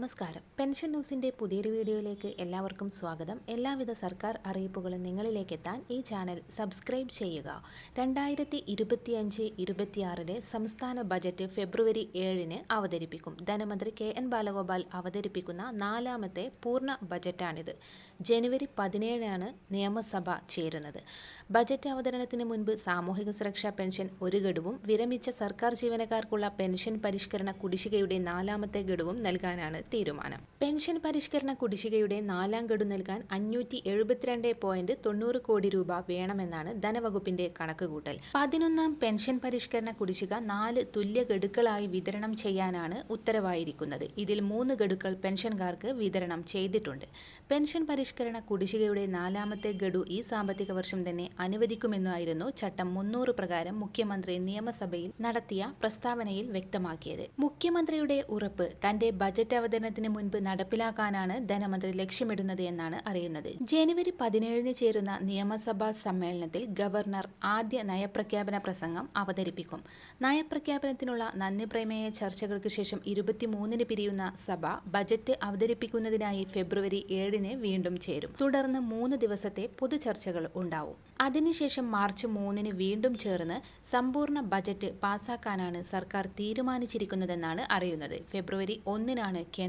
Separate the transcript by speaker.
Speaker 1: നമസ്കാരം. പെൻഷൻ ന്യൂസിന്റെ പുതിയൊരു വീഡിയോയിലേക്ക് എല്ലാവർക്കും സ്വാഗതം. എല്ലാവിധ സർക്കാർ അറിയിപ്പുകളും നിങ്ങളിലേക്ക് എത്താൻ ഈ ചാനൽ സബ്സ്ക്രൈബ് ചെയ്യുക. രണ്ടായിരത്തി ഇരുപത്തിയഞ്ച് ഇരുപത്തിയാറിലെ സംസ്ഥാന ബജറ്റ് ഫെബ്രുവരി ഏഴിന് അവതരിപ്പിക്കും. ധനമന്ത്രി കെ എൻ ബാലഗോപാൽ അവതരിപ്പിക്കുന്ന നാലാമത്തെ പൂർണ ബജറ്റാണിത്. ജനുവരി പതിനേഴാണ് നിയമസഭ ചേരുന്നത്. ബജറ്റ് അവതരണത്തിന് മുൻപ് സാമൂഹിക സുരക്ഷാ പെൻഷൻ ഒരു ഗഡുവും വിരമിച്ച സർക്കാർ ജീവനക്കാർക്കുള്ള പെൻഷൻ പരിഷ്കരണ കുടിശ്ശികയുടെ നാലാമത്തെ ഗഡുവും നൽകാനാണ് തീരുമാനം. പെൻഷൻ പരിഷ്കരണ കുടിശ്ശികയുടെ നാലാം ഗഡു നൽകാൻ അഞ്ഞൂറ്റി എഴുപത്തിരണ്ട് പോയിന്റ് തൊണ്ണൂറ് കോടി രൂപ വേണമെന്നാണ് ധനവകുപ്പിന്റെ കണക്കുകൂട്ടൽ. പതിനൊന്നാം പെൻഷൻ പരിഷ്കരണ കുടിശ്ശിക നാല് തുല്യ ഗഡുക്കളായി വിതരണം ചെയ്യാനാണ് ഉത്തരവായിരിക്കുന്നത്. ഇതിൽ മൂന്ന് ഗഡുക്കൾ പെൻഷൻകാർക്ക് വിതരണം ചെയ്തിട്ടുണ്ട്. പെൻഷൻ പരിഷ്കരണ കുടിശ്ശികയുടെ നാലാമത്തെ ഗഡു ഈ സാമ്പത്തിക വർഷം തന്നെ അനുവദിക്കുമെന്നായിരുന്നു ചട്ടം മുന്നൂറ് പ്രകാരം മുഖ്യമന്ത്രി നിയമസഭയിൽ നടത്തിയ പ്രസ്താവനയിൽ വ്യക്തമാക്കിയത്. മുഖ്യമന്ത്രിയുടെ ഉറപ്പ് തന്റെ ബജറ്റ് അവതരണത്തിന് മുൻപ് നടപ്പിലാക്കാനാണ് ധനമന്ത്രി ലക്ഷ്യമിടുന്നത് എന്നാണ് അറിയുന്നത്. ജനുവരി പതിനേഴിന് ചേരുന്ന നിയമസഭാ സമ്മേളനത്തിൽ ഗവർണർ ആദ്യ നയപ്രഖ്യാപന പ്രസംഗം അവതരിപ്പിക്കും. നയപ്രഖ്യാപനത്തിനുള്ള നന്ദി പ്രമേയ ചർച്ചകൾക്ക് ശേഷം ഇരുപത്തിമൂന്നിന് പിരിയുന്ന സഭ ബജറ്റ് അവതരിപ്പിക്കുന്നതിനായി ഫെബ്രുവരി ഏഴിന് വീണ്ടും ചേരും. തുടർന്ന് മൂന്ന് ദിവസത്തെ പൊതുചർച്ചകൾ ഉണ്ടാവും. അതിനുശേഷം മാർച്ച് മൂന്നിന് വീണ്ടും ചേർന്ന് സമ്പൂർണ ബജറ്റ് പാസാക്കാനാണ് സർക്കാർ തീരുമാനിച്ചിരിക്കുന്നതെന്നാണ് അറിയുന്നത്. ഫെബ്രുവരി ഒന്നിനാണ് കേന്ദ്ര